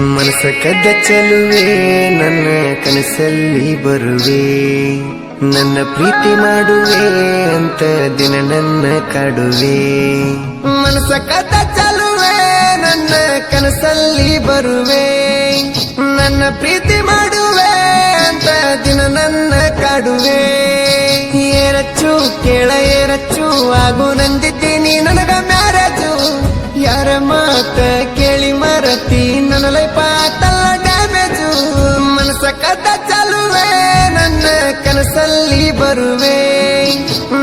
ಮನಸ್ಸ ಕದ್ದ ಚೆಲುವೆ ನನ್ನ ಕನಸಲ್ಲಿ ಬರುವೆ. ನನ್ನ ಪ್ರೀತಿ ಮಾಡುವೆ ಅಂತ ದಿನ ನನ್ನ ಕಾಡುವೆ. ಮನಸ ಕದ್ದ ಚೆಲುವೆ ನನ್ನ ಕನಸಲ್ಲಿ ಬರುವೆ. ನನ್ನ ಪ್ರೀತಿ ಮಾಡುವೆ ಅಂತ ದಿನ ನನ್ನ ಕಾಡುವೆ. ಏರಚ್ಚು, ಕೇಳ ಏರಚ್ಚು, ಹಾಗೂ ನಂದಿದ್ದೀನಿ ನನಗ ಮ್ಯಾರೇಜು. ಯಾರ ಮಾತ ಕೇಳಿ ಮರತಿ ನನ್ನ ಲೈಫ್ ಆತಲ್ಲ ಡ್ಯಾಮೇಜು ಮನಸ್ಸ ಕದ್ದ ಚಲುವೆ ನನ್ನ ಕನಸಲ್ಲಿ ಬರುವೆ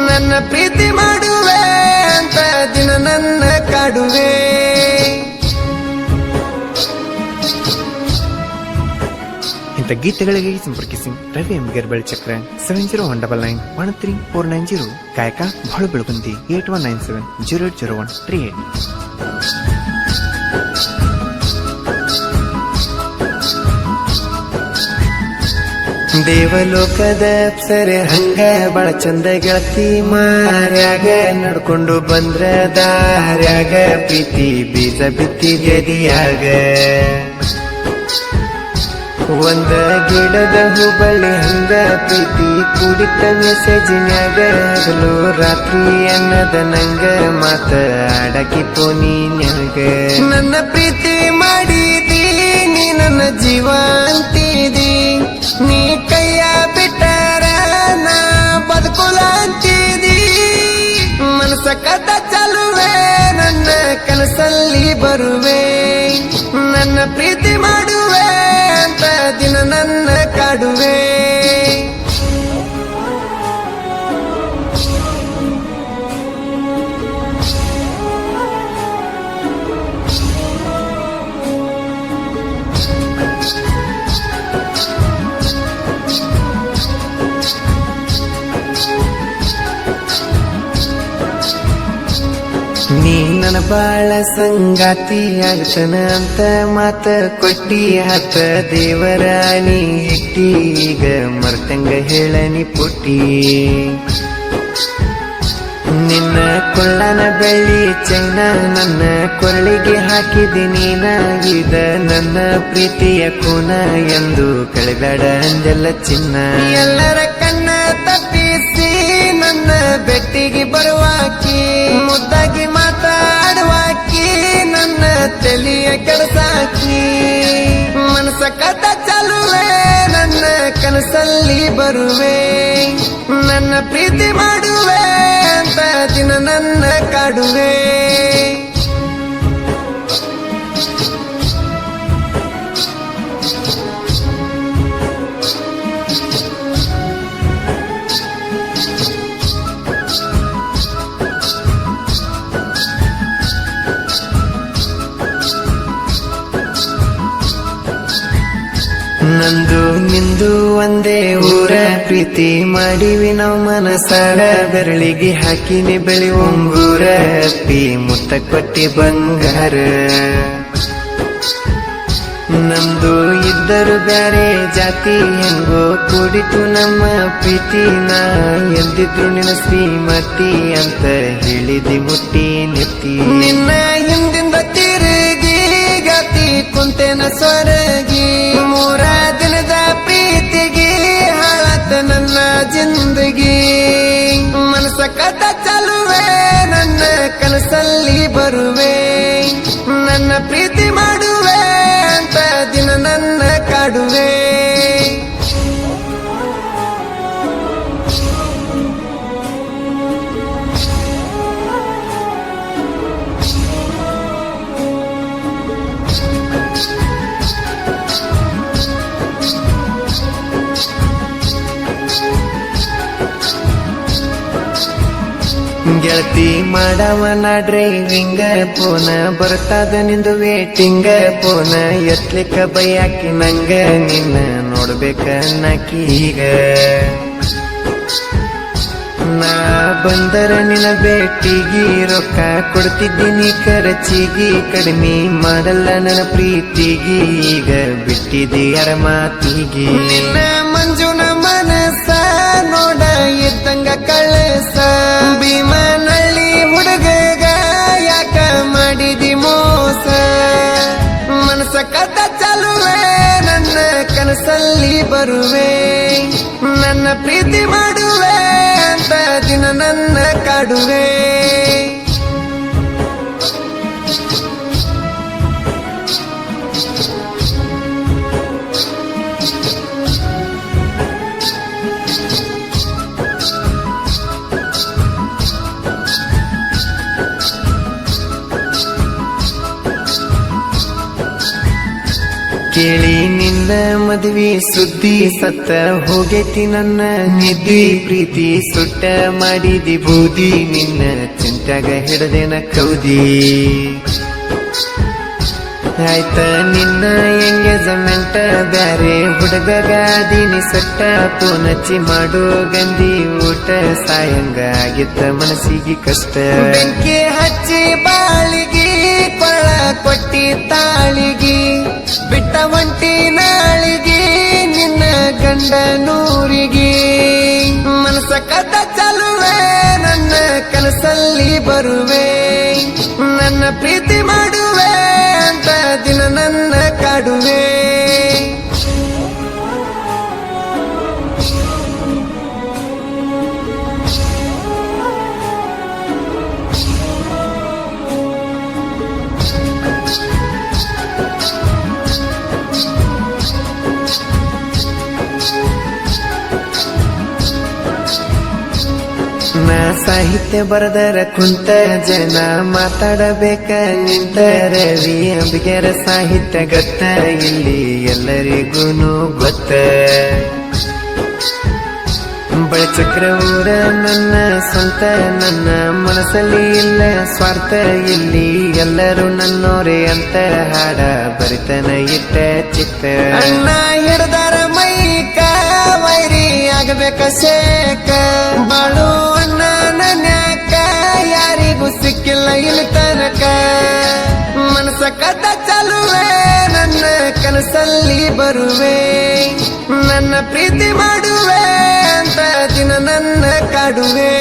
ನನ್ನ ಪ್ರೀತಿ ಮಾಡುವೆ ಅಂತ ದಿನ ನನ್ನ ಕಾಡುವೆ ಇಂಥ ಗೀತೆಗಳಿಗೆ ಸಂಪರ್ಕಿಸಿ Ravi Ambigar Belachakra seven zero one double nine one three four nine zero ಕಾಯಕ ಬಹಳ Belagundi eight one nine seven zero eight zero one three eight ದೇವಲೋಕದ ಅಪ್ಸರೆ, ಹಂಗ ಬಳ ಚಂದ ಗೆಳತಿ ಮಾರ್ಯಾಗ. ನಡ್ಕೊಂಡು ಬಂದ್ರ ದಾರ್ಯಾಗ, ಪ್ರೀತಿ ಬೀಜ ಬಿತ್ತಿ ಗದಿಯಾಗ. ಒಂದ ಗಿಡದ ಹುಬಳ್ಳಿ ಹಂಗ, ಪ್ರೀತಿ ಕುಡಿತ ಮೆಸೇಜಿನ್ಯಾಗ. ಹಗಲು ರಾತ್ರಿ ಅನ್ನದ ನಂಗ, ಮಾತ ಪೋನಿ ಪೋನಿನ್ಯಾಗ ನನ್ನ ಪ್ರೀತಿ ಮಾಡಿದಿ, ನೀ ನನ್ನ ಜೀವ ನೀ ಕೈಯ ಬಿಟ್ಟರ ನಾ ಬದುಕುಲ ಅಂತಿದಿ ಮನಸ್ಸ ಕದ ಚಲುವೆ ನನ್ನ ಕನಸಲ್ಲಿ ಬರುವೆ ನನ್ನ ಪ್ರೀತಿ ಮಾಡುವೆ ಅಂತ ದಿನ ನನ್ನ ಕಾಡುವೆ ನೀ ನನ್ನ ಬಾಳ ಸಂಗಾತಿ ಆಗ್ತನ ಅಂತ ಮಾತ ಕೊಟ್ಟಿ ಹತ್ತ ದೇವರ ಇಟ್ಟಿ ಈಗ ಮರ್ತಂಗ ಹೇಳನಿ ಪುಟ್ಟಿ. ನಿನ್ನ ಕೊಳ್ಳನ ಬೆಳ್ಳಿ ಚೈನ ನನ್ನ ಕೊರಳಿಗೆ ಹಾಕಿದ್ದೀನಿ ನಾಗಿದ ನನ್ನ ಪ್ರೀತಿಯ ಕೋನ ಎಂದು ಕಳೆದಾಡ ಅಂದೆಲ್ಲ ಚಿನ್ನ. ಎಲ್ಲರ ಕಣ್ಣ ತಪ್ಪಿಸಿ ನನ್ನ ಬೆಟ್ಟಿಗೆ ಬರುವಾಕಿ ಮುದ್ದಾಗಿ ಮಾತಾಡುವಾಕಿ ನನ್ನ ತಲೆಯ ಕೆಲಸಾಕಿ ಮನಸ ಕದ ಚಲುವೆ, ನನ್ನ ಕನಸಲ್ಲಿ ಬರುವೆ. ನನ್ನ ಪ್ರೀತಿ ಮಾಡುವೆ, ಅಂತ ದಿನ ನನ್ನ ಕಾಡುವೆ. ನಂದು ನಿಂದು ಒಂದೇ ಊರ ಪ್ರೀತಿ ಮಾಡಿವಿ ನಾವು ಮನಸಾರ ಬೆರಳಿಗೆ ಹಾಕಿನಿ ಬೆಳಿ ಒಂಗೂರ ಪಿ ಮುತ್ತ ಕೊಟ್ಟಿ ಬಂಗಾರ. ನಮ್ದು ಇದ್ದರು ಬ್ಯಾರೆ ಜಾತಿ ಹೆಂಗೋ ಕೂಡಿತು ನಮ್ಮ ಪ್ರೀತಿ ನಾ ಎಂದಿದ್ರು ನಿನ್ನ ಶ್ರೀಮತಿ ಅಂತ ಹೇಳಿದಿ ಮುಟ್ಟಿ ನೆತ್ತಿ. ನಿನ್ನ ಹಿಂದಿಂದ ತಿರುಗಿ ಗತಿ ಕುಂತೆನ ಸ್ವರಗಿ ಮೂರ ಕದ ಚಲುವೆ ನನ್ನ ಕನಸಲ್ಲಿ ಗೆಳತಿ ಮಾಡವನ ಡ್ರೈವಿಂಗ ಪೋನ ಬರ್ತದ ನಿಂದು ವೇಟಿಂಗ ಪೋನ ಎತ್ಲಿಕ್ಕ ಬೈಯಾಕಿ ನಂಗ ನಿನ್ನ ನೋಡ್ಬೇಕ ನಕೀಗ ನಾ ಬಂದರ ನಿನ್ನ ಭೇಟಿಗಿ ರೊಕ್ಕ ಕೊಡ್ತಿದ್ದೀನಿ ಖರ್ಚಿಗಿ, ಕಡಿಮೆ ಮಾಡಲ್ಲ ನನ್ನ ಪ್ರೀತಿಗಿ. ಈಗ ಬಿಟ್ಟಿದಿ ಯಾರ ಮಾತಿಗಿ. ಮಂಜುನ ಮನಸ್ಸ ಬರುವೆ ನನ್ನ ಪ್ರೀತಿ ಮಾಡುವೆ ಅಂತ ದಿನ ನನ್ನ ಕಾಡುವೆ. ಕೇಳಿ ನಿನ್ನ ಮದುವೆ ಸುದ್ದಿ ಸತ್ತ ಹೋಗೈತಿ ನನ್ನ ನಿದ್ದಿ ಪ್ರೀತಿ ಸುಟ್ಟ ಮಾಡಿದಿ ಬೂದಿ, ನಿನ್ನ ಚಿಂತಾಗ ಹಿಡದೇನ ಕೌದಿ. ಆಯ್ತ ನಿನ್ನ ಎಂಗೇಜ್ಮೆಂಟ್ ಬ್ಯಾರೆ ಹುಡುಗಗಾದಿನಿ ಸಟ್ಟ ಪೂನಚ್ಚಿ ಮಾಡೋ ಗಂದಿ ಊಟ, ಸಾಯಂಗ ಆಗಿತ್ತ ಮನಸ್ಸಿಗೆ ಕಷ್ಟ. ಬೆಂಕಿ ಹಚ್ಚಿ ಬಾಳಿಗೆ ಕೊಟ್ಟಿ ತಾಳಿಗೆ ಬಿಟ್ಟ ಒಂಟಿ ನಾಳಿಗೆ, ನಿನ್ನ ಗಂಡ ನೂರಿಗೆ. ಮನಸ ಕದ ಚಲುವೆ, ನನ್ನ ಕನಸಲ್ಲಿ ಬರುವೆ. ನನ್ನ ಪ್ರೀತಿ ಮಾಡುವೆ ನಾ ಸಾಹಿತ್ಯ ಬರದರ ಕುಂತ ಜನ ಮಾತಾಡಬೇಕ ನಿಂತ ರವಿ ಅಂಬಿಗೆರ ಸಾಹಿತ್ಯ ಗತ್ತ. ಇಲ್ಲಿ ಎಲ್ಲರಿಗೂನು ಗೊತ್ತ. ಬಳಚಕ್ರ ನನ್ನ ಸ್ವಂತ, ನನ್ನ ಮನಸ್ಸಲ್ಲಿ ಇಲ್ಲ ಸ್ವಾರ್ಥ. ಇಲ್ಲಿ ಎಲ್ಲರೂ ನನ್ನೋರೆ ಅಂತ ಹಾಡ ಬರಿತನ ಇಟ್ಟ ಚಿತ್ತ. ಅಣ್ಣ ಹಿಡ್ದಾರ ಮೈಕ, ವೈರಿ ಆಗಬೇಕ ಶೇಕ ಬಾಳು ಕನಸಲ್ಲಿ ಬರುವೆ ನನ್ನ ಪ್ರೀತಿ ಮಾಡುವೆ ಅಂತ ದಿನ ನನ್ನ ಕಾಡುವೆ.